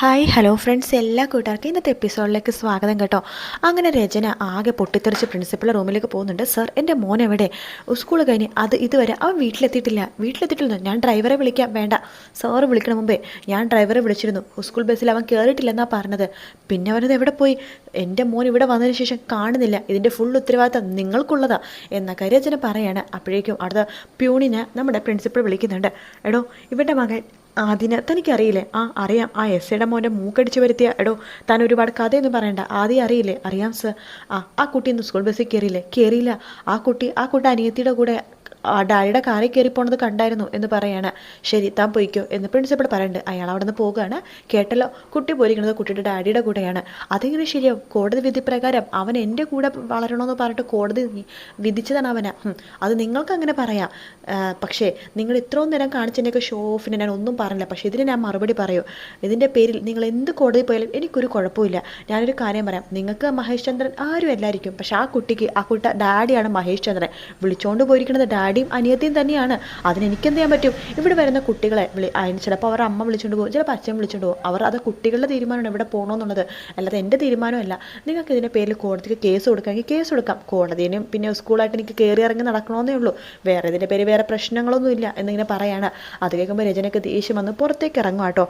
Hi hello friends എല്ലാ കൂട്ടുകാർക്കും ഇന്നത്തെ എപ്പിസോഡിലേക്ക് സ്വാഗതം കേട്ടോ. അങ്ങനെ രചന ആകെ പൊട്ടിത്തെറിച്ച് പ്രിൻസിപ്പൾ റൂമിലേക്ക് പോകുന്നുണ്ട്. സർ എന്റെ മോൻ എവിടെ? സ്കൂൾ കഴിഞ്ഞ്. അത് ഇതുവരെ അവൻ വീട്ടിലെത്തിയിട്ടില്ല. വീട്ടിലെത്തിയിട്ടില്ല ഞാൻ ഡ്രൈവറെ വിളിക്കാം. വേണ്ട. സാറ് വിളിക്കണ മുമ്പേ ഞാൻ ഡ്രൈവറെ വിളിച്ചിരുന്നു. സ്കൂൾ ബസ്സിൽ അവൻ കയറിയിട്ടില്ലെന്നാണ് പറഞ്ഞത്. പിന്നെ അവനത് എവിടെ പോയി? എന്റെ മോൻ ഇവിടെ വന്നതിന് ശേഷം കാണുന്നില്ല. ഇതിന്റെ ഫുൾ ഉത്തരവാദിത്തം നിങ്ങൾക്കുള്ളതാ. എന്നൊക്കെ രചന പറയാണ്. അപ്പോഴേക്കും അടുത്ത പ്യൂണിനെ നമ്മുടെ പ്രിൻസിപ്പൾ വിളിക്കുന്നുണ്ട്. എടോ ഇവന്റെ മകൻ ആദ്യന് തനിക്കറിയില്ലേ? ആ അറിയാം. ആ എസ് എയുടെ മോന്റെ മൂക്കടിച്ച് വരുത്തിയ എടോ താൻ ഒരുപാട് കഥയൊന്നും പറയണ്ട. ആദ്യം അറിയില്ലേ? അറിയാം സർ. ആ ആ കുട്ടി ഇന്ന് സ്കൂൾ ബസ്സിൽ കയറിയില്ലേ? കയറിയില്ല. ആ കുട്ടി ആ കുട്ടി അനിയത്തിയുടെ കൂടെ ആ ഡാഡിയുടെ കാറിൽ കയറി പോണത് കണ്ടായിരുന്നു എന്ന് പറയാണ്. ശരി താൻ പോയിക്കോ എന്ന് പ്രിൻസിപ്പൾ പറയുന്നുണ്ട് അയാൾ അവിടെ നിന്ന് പോകുകയാണ് കേട്ടല്ലോ കുട്ടി പോയിരിക്കുന്നത് കുട്ടിയുടെ ഡാഡിയുടെ കൂടെയാണ്. അതെങ്ങനെ ശരിയാവും? കോടതി വിധി പ്രകാരം അവൻ എന്റെ കൂടെ വളരണമെന്ന് പറഞ്ഞിട്ട് കോടതി വിധിച്ചതാണ് അവന്. അത് നിങ്ങൾക്ക് അങ്ങനെ പറയാം. പക്ഷേ നിങ്ങൾ ഇത്രയും നേരം കാണിച്ചതിന്റെയൊക്കെ ഷോ ഓഫിന് ഞാൻ ഒന്നും പറഞ്ഞില്ല. പക്ഷേ ഇതിന് ഞാൻ മറുപടി പറയൂ. ഇതിന്റെ പേരിൽ നിങ്ങൾ എന്ത് കോടതി പോയാലും എനിക്കൊരു കുഴപ്പമില്ല. ഞാനൊരു കാര്യം പറയാം. നിങ്ങൾക്ക് മഹേഷ് ചന്ദ്രൻ ആരും അല്ലായിരിക്കും. പക്ഷേ ആ കുട്ടിക്ക് ആ കുട്ട ഡാഡിയാണ് മഹേഷ് ചന്ദ്രൻ. വിളിച്ചോണ്ട് പോയിരിക്കുന്നത് ഡാഡിയും അനിയത്തിയും തന്നെയാണ്. അതിന് എനിക്കെന്ത് ചെയ്യാൻ പറ്റും? ഇവിടെ വരുന്ന കുട്ടികളെ വിളി ചിലപ്പോൾ അവർ അമ്മ വിളിച്ചുകൊണ്ട് പോകും ചിലപ്പോൾ അച്ഛൻ വിളിച്ചുകൊണ്ട് പോകും. അവർ അത് കുട്ടികളുടെ തീരുമാനമാണ് ഇവിടെ പോകണമെന്നുള്ളത് അല്ലാതെ എന്റെ തീരുമാനമല്ല. നിങ്ങൾക്ക് ഇതിന്റെ പേരിൽ കോടതിക്ക് കേസ് കൊടുക്കാമെങ്കിൽ കേസ് കൊടുക്കാം. കോടതിനും പിന്നെ സ്കൂളായിട്ട് എനിക്ക് കയറി ഇറങ്ങി നടക്കണമെന്നേ ഉള്ളൂ. വേറെ ഇതിന്റെ പേര് വേറെ പ്രശ്നങ്ങളൊന്നുമില്ല എന്നിങ്ങനെ പറയാണ്. അത് കേൾക്കുമ്പോൾ രചനയ്ക്ക് ദേഷ്യം വന്ന് പുറത്തേക്ക് ഇറങ്ങും കേട്ടോ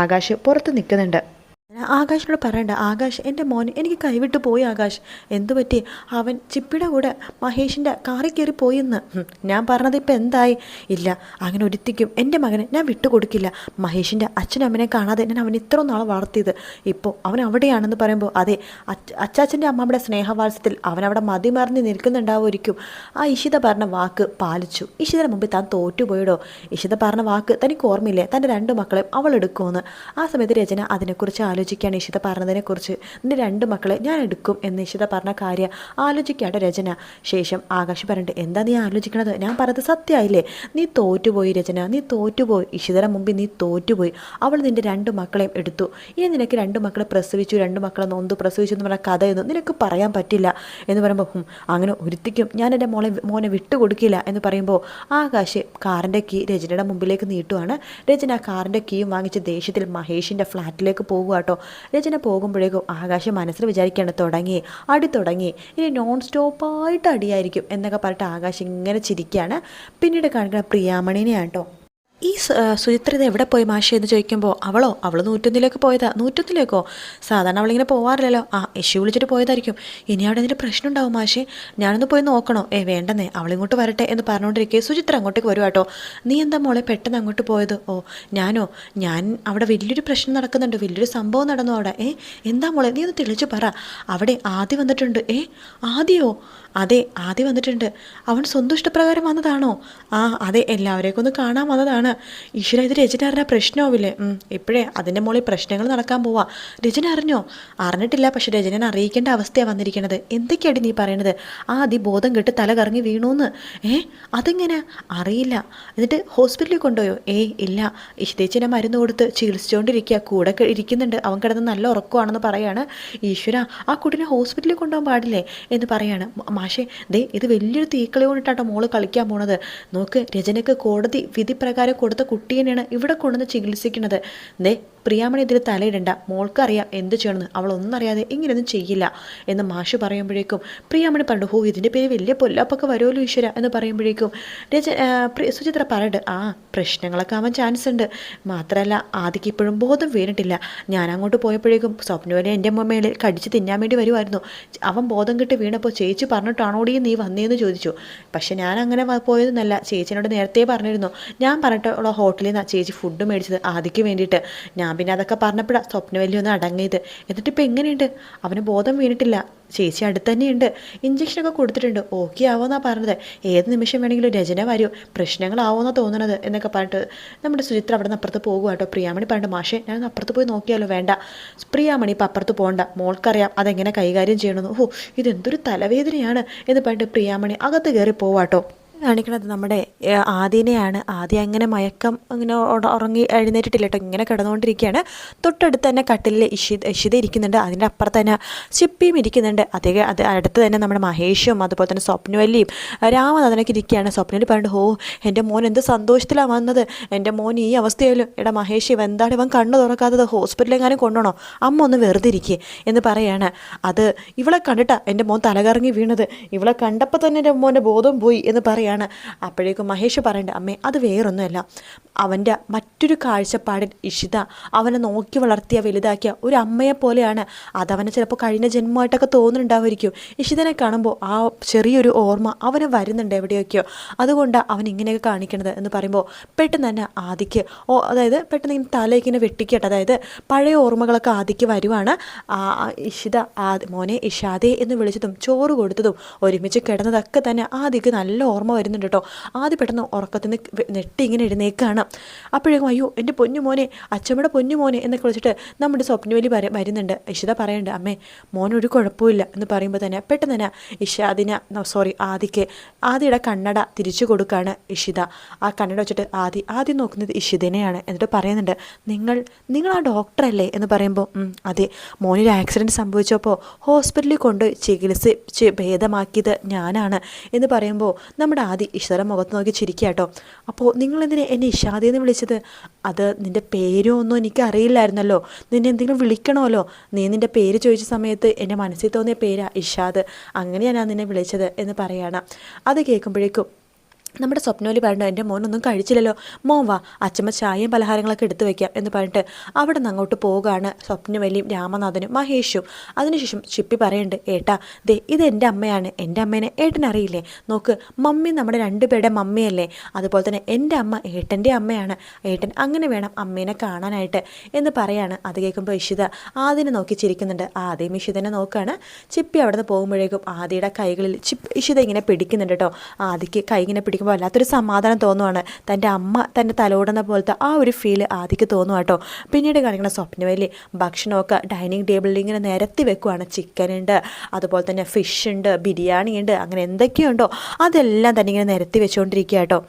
ആകാശ് പുറത്ത് നിൽക്കുന്നുണ്ട് ആകാശിനോട് പറയണ്ട. ആകാശ് എന്റെ മോൻ എനിക്ക് കൈവിട്ട് പോയി ആകാശ്. എന്തു പറ്റി? അവൻ ചിപ്പിയുടെ കൂടെ മഹേഷിന്റെ കാറിൽ കയറി പോയിന്ന്. ഞാൻ പറഞ്ഞത് ഇപ്പം എന്തായി? ഇല്ല അങ്ങനെ ഒരുത്തിക്കും എന്റെ മകനെ ഞാൻ വിട്ടുകൊടുക്കില്ല. മഹേഷിന്റെ അച്ഛനമ്മനെ കാണാതെ ഞാൻ അവൻ ഇത്ര നാളെ വളർത്തിയത്. ഇപ്പോൾ അവൻ അവിടെയാണെന്ന് പറയുമ്പോൾ അതെ അച്ചാച്ചന്റെ അമ്മയുടെ സ്നേഹവാത്സത്തിൽ അവൻ അവിടെ മതി മറിഞ്ഞ് നിൽക്കുന്നുണ്ടാവുമായിരിക്കും. ആ ഇഷിത പറഞ്ഞ വാക്ക് പാലിച്ചു. ഇഷിതയുടെ മുമ്പിൽ താൻ തോറ്റുപോയിടോ? ഇഷിത പറഞ്ഞ വാക്ക് തനിക്ക് ഓർമ്മയില്ലേ? തന്റെ രണ്ട് മക്കളെയും അവൾ എടുക്കുമെന്ന്. ആ സമയത്ത് രചന അതിനെക്കുറിച്ച് ആലോചിക്കുകയാണ് ഇഷിത പറഞ്ഞതിനെക്കുറിച്ച്. നിന്റെ രണ്ട് മക്കളെ ഞാൻ എടുക്കും എന്ന് ഇഷിത പറഞ്ഞ കാര്യം ആലോചിക്കാട്ടോ രചന. ശേഷം ആകാശ് പറഞ്ഞിട്ട് എന്താ നീ ആലോചിക്കണത്? ഞാൻ പറഞ്ഞത് സത്യമായില്ലേ? നീ തോറ്റുപോയി രചന. നീ തോറ്റുപോയി. ഇഷിതയുടെ മുമ്പിൽ നീ തോറ്റുപോയി. അവൾ നിന്റെ രണ്ട് മക്കളെയും എടുത്തു. ഇനി നിനക്ക് രണ്ട് മക്കളെ പ്രസവിച്ചു രണ്ട് മക്കളെ നൊന്ത് പ്രസവിച്ചു എന്ന് പറഞ്ഞ കഥയൊന്നും നിനക്ക് പറയാൻ പറ്റില്ല. എന്ന് പറയുമ്പോൾ അങ്ങനെ ഒരുത്തിക്കും ഞാൻ എന്റെ മോളെ മോനെ വിട്ടുകൊടുക്കില്ല എന്ന് പറയുമ്പോൾ ആകാശ് കാറിന്റെ കീ രചനയുടെ മുമ്പിലേക്ക് നീട്ടുവാണ്. രചന കാറിന്റെ കീയും വാങ്ങിച്ച് ദേഷ്യത്തിൽ മഹേഷിന്റെ ഫ്ലാറ്റിലേക്ക് പോകുക കേട്ടോ. രചന പോകുമ്പോഴേക്കും ആകാശം മനസ്സിൽ വിചാരിക്കുകയാണ് തുടങ്ങി അടി തുടങ്ങി. ഇനി നോൺ സ്റ്റോപ്പായിട്ട് അടിയായിരിക്കും എന്നൊക്കെ പറഞ്ഞിട്ട് ആകാശം ഇങ്ങനെ ചിരിക്കുകയാണ് പിന്നീട് കാണിക്കുന്ന പ്രിയാമണിനെയാണ് കേട്ടോ. ഈ സുചിത്രിത എവിടെ പോയി മാഷേ എന്ന് ചോദിക്കുമ്പോൾ അവളോ? അവൾ നൂറ്റൊന്നിലേക്ക് പോയതാ. നൂറ്റൊന്നിലേക്കോ? സാധാരണ അവളിങ്ങനെ പോവാറില്ലല്ലോ. ആ യശു വിളിച്ചിട്ട് പോയതായിരിക്കും. ഇനി അവിടെ എന്തെങ്കിലും പ്രശ്നം ഉണ്ടാവും മാഷേ? ഞാനൊന്ന് പോയി നോക്കണോ? ഏ വേണ്ടെന്നേ. അവളിങ്ങോട്ട് വരട്ടെ എന്ന് പറഞ്ഞുകൊണ്ടിരിക്കുക സുചിത്ര അങ്ങോട്ടേക്ക് വരും കേട്ടോ. നീ എന്താ മോളെ പെട്ടെന്ന് അങ്ങോട്ട് പോയത്? ഓ ഞാനോ? ഞാൻ അവിടെ വലിയൊരു പ്രശ്നം നടക്കുന്നുണ്ട്. വലിയൊരു സംഭവം നടന്നു അവിടെ. ഏ എന്താ മോളെ? നീ ഒന്ന് തെളിച്ചു പറ. അവിടെ ആദ്യ വന്നിട്ടുണ്ട്. ഏ ആദ്യമോ അതെ ആദ്യം വന്നിട്ടുണ്ട്. അവൻ സ്വന്തം ഇഷ്ടപ്രകാരം വന്നതാണോ? ആ അതെ എല്ലാവരെയൊക്കെ ഒന്ന് കാണാൻ വന്നതാണ്. ഈശ്വര ഇത് രചന അറിഞ്ഞ പ്രശ്നമാവില്ലേ? ഇപ്പോഴേ അതിന്റെ മുകളിൽ പ്രശ്നങ്ങൾ നടക്കാൻ പോവാ. രചന അറിഞ്ഞോ? അറിഞ്ഞിട്ടില്ല പക്ഷെ രചന അറിയിക്കേണ്ട അവസ്ഥയാണ് വന്നിരിക്കുന്നത് എന്തൊക്കെയാണ് നീ പറയണത്? ആ അതി ബോധം കെട്ട് തല കറങ്ങി വീണൂന്ന്. ഏ അതെങ്ങനെ? അറിയില്ല. എന്നിട്ട് ഹോസ്പിറ്റലിൽ കൊണ്ടുപോയോ? ഏയ് ഇല്ല. ഇഷ്ടേച്ചിനെ മരുന്ന് കൊടുത്ത് ചികിത്സിച്ചുകൊണ്ടിരിക്കുക കൂടെ ഇരിക്കുന്നുണ്ട്. അവൻ കിടന്ന് നല്ല ഉറക്കമാണെന്ന് പറയാണ്. ഈശ്വര ആ കുട്ടീനെ ഹോസ്പിറ്റലിൽ കൊണ്ടുപോകാൻ പാടില്ലേ എന്ന് പറയാണ്. മാഷേ ദേ ഇത് വലിയൊരു തീക്കളി കൊണ്ടിട്ടാട്ടോ മോൾ കളിക്കാൻ പോണത്. നോക്ക് രചനയ്ക്ക് കോടതി വിധി പ്രകാരം കൊടുത്ത കുട്ടീനെയാണ് ഇവിടെ കൊണ്ടുവന്ന് ചികിത്സിക്കുന്നത്. ദേ പ്രിയാമണി ഇതിൽ തലയിടണ്ട. മോൾക്കറിയാം എന്ത് ചെയ്യണമെന്ന്. അവളൊന്നും അറിയാതെ ഇങ്ങനെയൊന്നും ചെയ്യില്ല എന്ന് മാഷ് പറയുമ്പോഴേക്കും പ്രിയാമണി പറഞ്ഞു ഹോ ഇതിന്റെ പേര് വലിയ പൊല്ലാപ്പൊക്കെ വരുമല്ലോ ഈശ്വര എന്ന് പറയുമ്പോഴേക്കും രജ സുചിത്ര പറയട്ടെ ആ പ്രശ്നങ്ങളൊക്കെ ആവാൻ ചാൻസ് ഉണ്ട്. മാത്രമല്ല ആദ്യക്ക് ഇപ്പോഴും ബോധം വീണിട്ടില്ല. ഞാൻ അങ്ങോട്ട് പോയപ്പോഴേക്കും സ്വപ്നവനെ എന്റെ മേളിൽ കടിച്ച് തിന്നാൻ വേണ്ടി വരുമായിരുന്നു. അവൻ ബോധം കിട്ടി വീണപ്പോൾ ചേച്ചി പറഞ്ഞിട്ടാണോടി നീ വന്നേന്ന് ചോദിച്ചു. പക്ഷെ ഞാൻ അങ്ങനെ പോയതെന്നല്ല. ചേച്ചിനോട് നേരത്തെ പറഞ്ഞിരുന്നു. ഞാൻ പറഞ്ഞിട്ടുള്ള ഹോട്ടലിൽ നിന്നാണ് ചേച്ചി ഫുഡ് മേടിച്ചത് ആദിക്ക് വേണ്ടിയിട്ട്. ഞാൻ പിന്നെ അതൊക്കെ പറഞ്ഞപ്പോഴാണ് സ്വപ്നവല്ലി ഒന്ന് അടങ്ങിയത്. എന്നിട്ട് ഇപ്പം എങ്ങനെയുണ്ട്? അവന് ബോധം വീണിട്ടില്ല. ചേച്ചി അടുത്ത് തന്നെയുണ്ട്. ഇഞ്ചക്ഷനൊക്കെ കൊടുത്തിട്ടുണ്ട്. ഓക്കെ ആവുമെന്നാണ് പറഞ്ഞത്. ഏത് നിമിഷം വേണമെങ്കിലും രചന വരും. പ്രശ്നങ്ങളാവുമെന്നാണ് തോന്നുന്നത് എന്നൊക്കെ പറഞ്ഞിട്ട് നമ്മുടെ സുചിത്ര അവിടെ നിന്ന് അപ്പുറത്ത് പോകുക കേട്ടോ. പ്രിയാമണി പറഞ്ഞിട്ട് മാഷേ ഞാൻ അപ്പുറത്ത് പോയി നോക്കിയാലോ? വേണ്ട. പ്രിയാമണി ഇപ്പം അപ്പുറത്ത് പോകണ്ട മോൾക്കറിയാം അതെങ്ങനെ കൈകാര്യം ചെയ്യണമെന്ന്. ഓ ഇതെന്തൊരു തലവേദനയാണ് എന്ന് പറഞ്ഞിട്ട് പ്രിയാമണി അകത്ത് കയറി പോവാട്ടോ കാണിക്കണത് നമ്മുടെ ആദ്യനെയാണ് ആദ്യം അങ്ങനെ മയക്കം ഇങ്ങനെ ഉറങ്ങി എഴുന്നേറ്റിട്ടില്ല കേട്ടോ. ഇങ്ങനെ കിടന്നുകൊണ്ടിരിക്കുകയാണ്. തൊട്ടടുത്ത് തന്നെ കട്ടിലിൽ ഇഷിത ഇഷിത ഇരിക്കുന്നുണ്ട്. അതിന്റെ അപ്പുറത്ത് തന്നെ ചിപ്പിയും ഇരിക്കുന്നുണ്ട്. അതേ അത് അടുത്ത് തന്നെ നമ്മുടെ മഹേഷും അതുപോലെ തന്നെ സ്വപ്നവല്ലിയും രാമനാഥനൊക്കെ ഇരിക്കുകയാണ്. സ്വപ്നവല്ലി പറഞ്ഞിട്ട് ഓ എന്റെ മോൻ എന്ത് സന്തോഷത്തിലാണ് വന്നത്. എന്റെ മോൻ ഈ അവസ്ഥയിലും എടാ മഹേഷ് ഇവ എന്താണ് ഇവൻ കണ്ണു തുറക്കാത്തത്? ഹോസ്പിറ്റലെങ്ങാനും കൊണ്ടുപോകണോ? അമ്മ ഒന്ന് വെറുതെ ഇരിക്കുക എന്ന് പറയാണ്. അത് ഇവളെ കണ്ടിട്ടാണ് എന്റെ മോൻ തലകറങ്ങി വീണത്. ഇവളെ കണ്ടപ്പോൾ തന്നെ എന്റെ മോന്റെ ബോധം പോയി എന്ന് പറയാണ് അപ്പോഴേക്കും മഹേഷ് പറയേണ്ട അമ്മേ അത് വേറൊന്നുമല്ല. അവന്റെ മറ്റൊരു കാഴ്ചപ്പാടിൽ ഇഷിത അവനെ നോക്കി വളർത്തിയ വലുതാക്കിയ ഒരു അമ്മയെ പോലെയാണ്. അതവനെ ചിലപ്പോൾ കഴിഞ്ഞ ജന്മമായിട്ടൊക്കെ തോന്നുന്നുണ്ടാവുമായിരിക്കും. ഇഷിതനെ കാണുമ്പോൾ ആ ചെറിയൊരു ഓർമ്മ അവന് വരുന്നുണ്ട് എവിടെയൊക്കെയോ. അതുകൊണ്ട് അവൻ ഇങ്ങനെയൊക്കെ കാണിക്കണത് എന്ന് പറയുമ്പോൾ പെട്ടെന്ന് തന്നെ ആദിക്ക് ഓ അതായത് പെട്ടെന്ന് ഇങ്ങനെ തലയൊക്കെ ഇങ്ങനെ വെട്ടിക്കട്ടെ. അതായത് പഴയ ഓർമ്മകളൊക്കെ ആദിക്ക് വരുവാണ്. ഇഷിത ആ മോനെ ഇഷാദെ എന്ന് വിളിച്ചതും ചോറ് കൊടുത്തതും ഒരുമിച്ച് കിടന്നതൊക്കെ തന്നെ ആദിക്ക് നല്ല ഓർമ്മ വരുന്നുണ്ട് കേട്ടോ. ആദ്യം പെട്ടെന്ന് ഉറക്കത്തിൽ നിന്ന് നെട്ടി ഇങ്ങനെ എഴുന്നേക്കാണ്. അപ്പോഴേക്കും അയ്യോ എന്റെ പൊന്നു മോനെ അച്ഛമ്മയുടെ പൊന്നു മോനെ എന്നൊക്കെ വിളിച്ചിട്ട് നമ്മുടെ സ്വപ്നവലി പറ വരുന്നുണ്ട്. ഇഷിത പറയുന്നുണ്ട് അമ്മേ മോനൊരു കുഴപ്പമില്ല എന്ന് പറയുമ്പോൾ തന്നെ പെട്ടെന്ന് തന്നെ ഇഷാദിന സോറി ആദിക്ക് ആദിയുടെ കണ്ണട തിരിച്ചു കൊടുക്കുകയാണ് ഇഷിത. ആ കണ്ണട വെച്ചിട്ട് ആദി ആദ്യം നോക്കുന്നത് ഇഷിതനെയാണ്. എന്നിട്ട് പറയുന്നുണ്ട് നിങ്ങൾ നിങ്ങൾ ആ ഡോക്ടറല്ലേ? എന്ന് പറയുമ്പോൾ "ഉം, അതെ. മോനൊരു ആക്സിഡന്റ് സംഭവിച്ചപ്പോൾ ഹോസ്പിറ്റലിൽ കൊണ്ട് ചികിത്സിച്ച് ഭേദമാക്കിയത് ഞാനാണ്. എന്ന് പറയുമ്പോൾ നമ്മുടെ ആദി ഇഷയുടെ മുഖത്ത് നോക്കി ചിരിക്കുക കേട്ടോ. അപ്പോൾ നിങ്ങൾ എന്തിനാ എന്നെ ഇഷാദി എന്ന് വിളിച്ചത്? അത് നിന്റെ പേരോ ഒന്നും എനിക്ക് അറിയില്ലായിരുന്നല്ലോ. നിന്നെ എന്തെങ്കിലും വിളിക്കണമല്ലോ. നീ നിന്റെ പേര് ചോദിച്ച സമയത്ത് എന്റെ മനസ്സിൽ തോന്നിയ പേരാ ഇഷാദ്. അങ്ങനെയാണ് നിന്നെ വിളിച്ചത് എന്ന് പറയാണ്. അത് കേൾക്കുമ്പോഴേക്കും നമ്മുടെ സ്വപ്നോലി പറഞ്ഞു എന്റെ മോനൊന്നും കഴിച്ചില്ലല്ലോ. മോൻ വാ അച്ഛമ്മ ചായയും പലഹാരങ്ങളൊക്കെ എടുത്തു വെക്കാം എന്ന് പറഞ്ഞിട്ട് അവിടെ നിന്ന് അങ്ങോട്ട് പോവുകയാണ് സ്വപ്നവലിയും രാമനാഥനും മഹേഷും. അതിനുശേഷം ചിപ്പി പറയുന്നുണ്ട് ഏട്ടാ ദേ ഇത് എന്റെ അമ്മയാണ്. എന്റെ അമ്മേനെ ഏട്ടനറിയില്ലേ? നോക്ക് മമ്മി നമ്മുടെ രണ്ടുപേരുടെ മമ്മിയല്ലേ. അതുപോലെ തന്നെ എന്റെ അമ്മ ഏട്ടന്റെ അമ്മയാണ്. ഏട്ടൻ അങ്ങനെ വേണം അമ്മേനെ കാണാനായിട്ട്. എന്ന് പറയാണ്. അത് കേൾക്കുമ്പോൾ ഇഷിത ആദ്യനെ നോക്കി ചിരിക്കുന്നുണ്ട്. ആദ്യം ഇഷിതനെ നോക്കുകയാണ് ചിപ്പി അവിടെ നിന്ന് പോകുമ്പോഴേക്കും ആദ്യയുടെ കൈകളിൽ ചിപ്പ് ഇഷിത ഇങ്ങനെ പിടിക്കുന്നുണ്ട് കേട്ടോ. ആദ്യക്ക് കൈ ഇങ്ങനെ പിടിക്കുമ്പോൾ വല്ലാത്തൊരു സമാധാനം തോന്നുവാണ്. തന്റെ അമ്മ തന്നെ തലോടുന്ന പോലത്തെ ആ ഒരു ഫീൽ ആദ്യക്ക് തോന്നും കേട്ടോ പിന്നീട് കാണിക്കുന്ന സ്വപ്നവേലി ഭക്ഷണമൊക്കെ ഡൈനിങ് ടേബിളിൽ ഇങ്ങനെ നിരത്തി വെക്കുവാണ്. ചിക്കൻ ഉണ്ട് അതുപോലെ തന്നെ ഫിഷ് ഉണ്ട് ബിരിയാണി ഉണ്ട് അങ്ങനെ എന്തൊക്കെയുണ്ടോ അതെല്ലാം തന്നെ ഇങ്ങനെ നിരത്തി വെച്ചുകൊണ്ടിരിക്കുക കേട്ടോ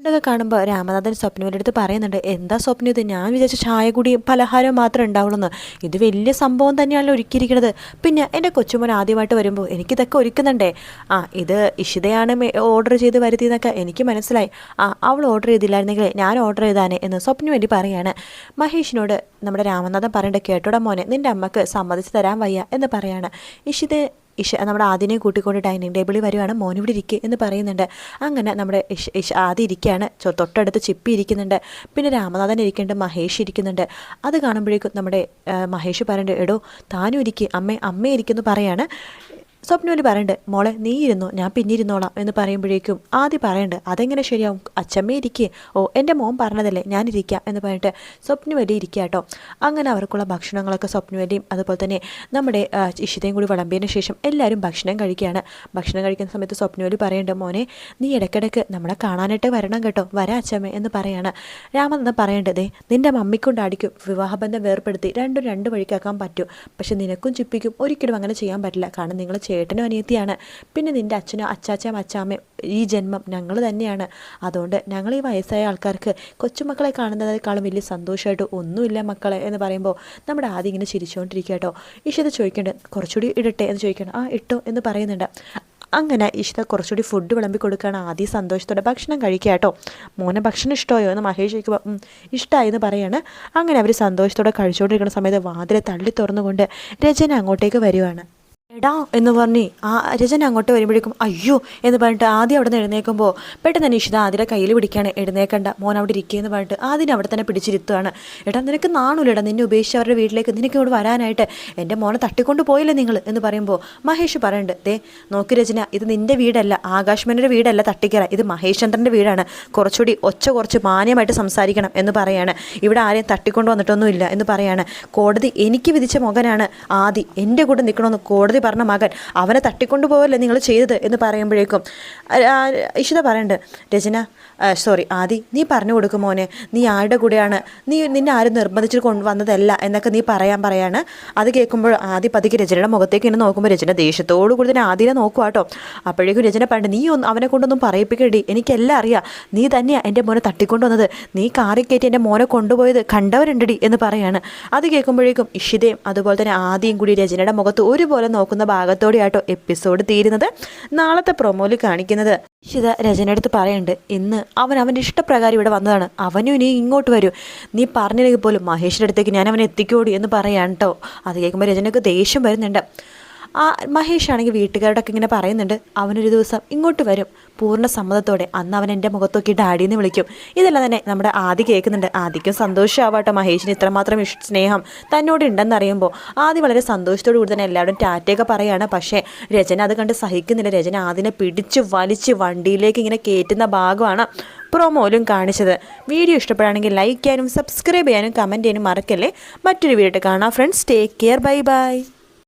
ഇതൊക്കെ കാണുമ്പോൾ രാമനാഥൻ സ്വപ്നയുടെ അടുത്ത് പറയുന്നുണ്ട് എന്താ സ്വപ്നം ഇത്? ഞാൻ വിചാരിച്ച ചായ കൂടി പലഹാരം മാത്രമേ ഉണ്ടാവുള്ളൂ ഇത് വലിയ സംഭവം തന്നെയാണല്ലോ ഒരുക്കിയിരിക്കുന്നത് പിന്നെ എന്റെ കൊച്ചുമോൻ ആദ്യമായിട്ട് വരുമ്പോൾ എനിക്കിതൊക്കെ ഒരുക്കുന്നുണ്ടേ. ആ ഇത് ഇഷിതയാണ് ഓർഡർ ചെയ്ത് വരുത്തിയെന്നൊക്കെ എനിക്ക് മനസ്സിലായി. ആ അവൾ ഓർഡർ ചെയ്തില്ലായിരുന്നെങ്കിൽ ഞാൻ ഓർഡർ ചെയ്താനേ എന്ന് സ്വപ്നം വേണ്ടി പറയാണ്. മഹേഷിനോട് നമ്മുടെ രാമനാഥൻ പറയേണ്ട കേട്ടോടാ മോനെ നിന്റെ അമ്മയ്ക്ക് സമ്മതിച്ച് തരാൻ വയ്യ എന്ന് പറയാണ്. ഇഷിത ഇഷ നമ്മുടെ ആദിനെ കൂട്ടിക്കൊണ്ട് ഡൈനിങ് ടേബിളിൽ വരുവാണ്. മോൻ ഇവിടെ ഇരിക്കുക എന്ന് പറയുന്നുണ്ട്. അങ്ങനെ നമ്മുടെ ഇഷ ആദ്യം ഇരിക്കുകയാണ് തൊട്ടടുത്ത് ചിപ്പി ഇരിക്കുന്നുണ്ട്. പിന്നെ രാമനാഥൻ ഇരിക്കുന്നുണ്ട്. മഹേഷ് ഇരിക്കുന്നുണ്ട്. അത് കാണുമ്പോഴേക്കും നമ്മുടെ മഹേഷ് പറയുന്നുണ്ട് എടോ താനും ഇരിക്കുക അമ്മ അമ്മ ഇരിക്കുന്നു പറയാണ്. സ്വപ്നവലി പറയണ്ട് മോളെ നീ ഇരുന്നോ ഞാൻ പിന്നെ ഇരുന്നോളാം എന്ന് പറയുമ്പോഴേക്കും ആദ്യം പറയണ്ട് അതെങ്ങനെ ശരിയാവും? അച്ഛമ്മ ഇരിക്കേ. ഓ എന്റെ മോൻ പറഞ്ഞതല്ലേ ഞാൻ ഇരിക്കാം എന്ന് പറഞ്ഞിട്ട് സ്വപ്നവലി ഇരിക്കുക കേട്ടോ. അങ്ങനെ അവർക്കുള്ള ഭക്ഷണങ്ങളൊക്കെ സ്വപ്നവലിയും അതുപോലെ തന്നെ നമ്മുടെ ഇഷിതയും കൂടി വിളമ്പിയതിന് ശേഷം എല്ലാവരും ഭക്ഷണം കഴിക്കുകയാണ്. ഭക്ഷണം കഴിക്കുന്ന സമയത്ത് സ്വപ്നവലി പറയണ്ട് മോനെ നീ ഇടയ്ക്കിടയ്ക്ക് നമ്മളെ കാണാനായിട്ട് വരണം കേട്ടോ. വരാ അച്ഛമ്മ എന്ന് പറയാണ്. രാമനെന്ന് പറയേണ്ടതേ നിന്റെ മമ്മിക്കൊണ്ട് അടിക്കും വിവാഹബന്ധം വേർപ്പെടുത്തി രണ്ടും രണ്ട് വഴിക്കാക്കാൻ പറ്റും. പക്ഷെ നിനക്കും ചിപ്പിക്കും. ഒരിക്കലും അങ്ങനെ ചെയ്യാൻ പറ്റില്ല. കാരണം നിങ്ങൾ ചേട്ടനും അനിയത്തിയാണ്. പിന്നെ നിന്റെ അച്ഛനോ അച്ചാച്ചയും അച്ചാമ്മയും ഈ ജന്മം ഞങ്ങൾ തന്നെയാണ്. അതുകൊണ്ട് ഞങ്ങൾ ഈ വയസ്സായ ആൾക്കാർക്ക് കൊച്ചുമക്കളെ കാണുന്നതിനേക്കാളും വലിയ സന്തോഷമായിട്ട് ഒന്നുമില്ല മക്കളെ എന്ന് പറയുമ്പോൾ നമ്മുടെ ആദ്യം ഇങ്ങനെ ചിരിച്ചുകൊണ്ടിരിക്കുക കേട്ടോ. ഇഷിത ചോദിക്കേണ്ടത് കുറച്ചുകൂടി ഇടട്ടെ? എന്ന് ചോദിക്കണം ആ ഇട്ടോ എന്ന് പറയുന്നുണ്ട്. അങ്ങനെ ഇഷിത കുറച്ചുകൂടി ഫുഡ് വിളമ്പി കൊടുക്കുകയാണ് ആദ്യം സന്തോഷത്തോടെ ഭക്ഷണം കഴിക്കുക കേട്ടോ. മോനെ ഭക്ഷണം ഇഷ്ടമായോ എന്ന് മഹേഷ് ചോദിക്കുമ്പോൾ ഇഷ്ടമായി എന്ന് പറയാണ്. അങ്ങനെ അവർ സന്തോഷത്തോടെ കഴിച്ചുകൊണ്ടിരിക്കുന്ന സമയത്ത് വാതിലെ തള്ളി തുറന്നുകൊണ്ട് രചന അങ്ങോട്ടേക്ക് വരുവാണ്. എടാ എന്ന് പറഞ്ഞ് ആ രചന അങ്ങോട്ട് വരുമ്പോഴേക്കും അയ്യോ എന്ന് പറഞ്ഞിട്ട് ആദ്യം അവിടെ നിന്ന് എഴുന്നേൽക്കുമ്പോൾ പെട്ടെന്ന് നിഷിത ആതിരെ കയ്യിൽ പിടിക്കുകയാണ്. എഴുന്നേക്കണ്ട മോൻ അവിടെ ഇരിക്കുകയെന്ന് പറഞ്ഞിട്ട് ആദ്യം അവിടെ തന്നെ പിടിച്ചിരുത്തുകയാണ്. എടാ നിനക്ക് നാണൂലടാ നിന്നെ ഉപേക്ഷിച്ച് അവരുടെ വീട്ടിലേക്ക് നിനക്ക് ഇവിടെ വരാനായിട്ട്. എന്റെ മോനെ തട്ടിക്കൊണ്ട് പോയില്ലേ നിങ്ങൾ എന്ന് പറയുമ്പോൾ മഹേഷ് പറയുന്നുണ്ട് ദേ നോക്കി രചന ഇത് നിന്റെ വീടല്ല ആകാശ്മേനൊരു വീടല്ല തട്ടിക്കറ ഇത് മഹേഷ് ചന്ദ്രന്റെ വീടാണ്. കുറച്ചുകൂടി ഒച്ച കുറച്ച് മാന്യമായിട്ട് സംസാരിക്കണം എന്ന് പറയാണ്. ഇവിടെ ആരെയും തട്ടിക്കൊണ്ട് വന്നിട്ടൊന്നുമില്ല എന്ന് പറയാണ്. കോടതി എനിക്ക് വിധിച്ച മകനാണ് ആദി. എന്റെ കൂടെ നിൽക്കണമെന്ന് കോടതി ആദ്യം പറഞ്ഞ മകൻ അവനെ തട്ടിക്കൊണ്ടുപോകല്ലേ നിങ്ങൾ ചെയ്തത് എന്ന് പറയുമ്പോഴേക്കും. ഇഷിത പറയണ്ട് രചന സോറി ആദി നീ പറഞ്ഞു കൊടുക്കും മോനെ നീ ആരുടെ കൂടെയാണ് നീ നിന്നെ ആരും നിർബന്ധിച്ചിട്ട് കൊണ്ടുവന്നതല്ല എന്നൊക്കെ നീ പറയാൻ പറയാണ്. അത് കേൾക്കുമ്പോൾ ആദി പതിക്ക് രചനയുടെ മുഖത്തേക്ക് ഇങ്ങനെ നോക്കുമ്പോൾ രചന ദേഷ്യത്തോടു കൂടി തന്നെ ആദ്യനെ നോക്കുക കേട്ടോ അപ്പോഴേക്കും രചന പണ്ട് നീ ഒന്ന് അവനെ കൊണ്ടൊന്നും പറയിപ്പിക്കേണ്ടി എനിക്കെല്ലാം അറിയാം. നീ തന്നെയാണ് എന്റെ മോനെ തട്ടിക്കൊണ്ടുവന്നത്. നീ കാറി കയറ്റി എന്റെ മോനെ കൊണ്ടുപോയത് കണ്ടവരുണ്ടടി എന്ന് പറയാണ്. അത് കേൾക്കുമ്പോഴേക്കും ഇഷിതയും അതുപോലെ തന്നെ ആദിയും കൂടി രചനയുടെ മുഖത്ത് ഒരുപോലെ നോക്കുന്ന ഭാഗത്തോടെയാട്ടോ എപ്പിസോഡ് തീരുന്നത്. നാളത്തെ പ്രൊമോയിൽ കാണിക്കുന്നത്. ഇഷിത രചനയെടുത്ത് പറയുന്നുണ്ട് ഇന്ന് അവൻ അവന്റെ ഇഷ്ടപ്രകാരം ഇവിടെ വന്നതാണ്. അവനും ഇനി ഇങ്ങോട്ട് വരൂ. നീ പറഞ്ഞില്ലെങ്കിൽ പോലും മഹേഷിന്റെ അടുത്തേക്ക് ഞാൻ അവനെ എത്തിക്കോടി എന്ന് പറയാൻ കേട്ടോ അത് കേൾക്കുമ്പോൾ രചനയ്ക്ക് ദേഷ്യം വരുന്നുണ്ട്. ആ മഹേഷ് ആണെങ്കിൽ വീട്ടുകാരോടൊക്കെ ഇങ്ങനെ പറയുന്നുണ്ട് അവനൊരു ദിവസം ഇങ്ങോട്ട് വരും. പൂർണ സമ്മതത്തോടെ അന്ന് അവൻ എന്റെ മുഖത്തൊക്കെ ഡാഡി എന്ന് വിളിക്കും. ഇതെല്ലാം തന്നെ നമ്മുടെ ആദി കേൾക്കുന്നുണ്ട്. ആദിക്കും സന്തോഷമാവട്ടെ മഹേഷിന് ഇത്രമാത്രം സ്നേഹം തന്നോട് ഉണ്ടെന്ന് അറിയുമ്പോൾ. ആദി വളരെ സന്തോഷത്തോടു കൂടി തന്നെ എല്ലാവരും ടാറ്റയൊക്കെ പറയാണ്. പക്ഷേ രചന അത് കണ്ട് സഹിക്കുന്നില്ല. രചന ആദിനെ പിടിച്ച് വലിച്ച് വണ്ടിയിലേക്ക് ഇങ്ങനെ കയറ്റുന്ന ഭാഗമാണ് പ്രൊമോയിലും കാണിച്ചത്. വീഡിയോ ഇഷ്ടപ്പെടുകയാണെങ്കിൽ ലൈക്ക് ചെയ്യാനും സബ്സ്ക്രൈബ് ചെയ്യാനും കമന്റ് ചെയ്യാനും മറക്കല്ലേ? മറ്റൊരു വീഡിയോ കാണാം friends. Take care. Bye bye.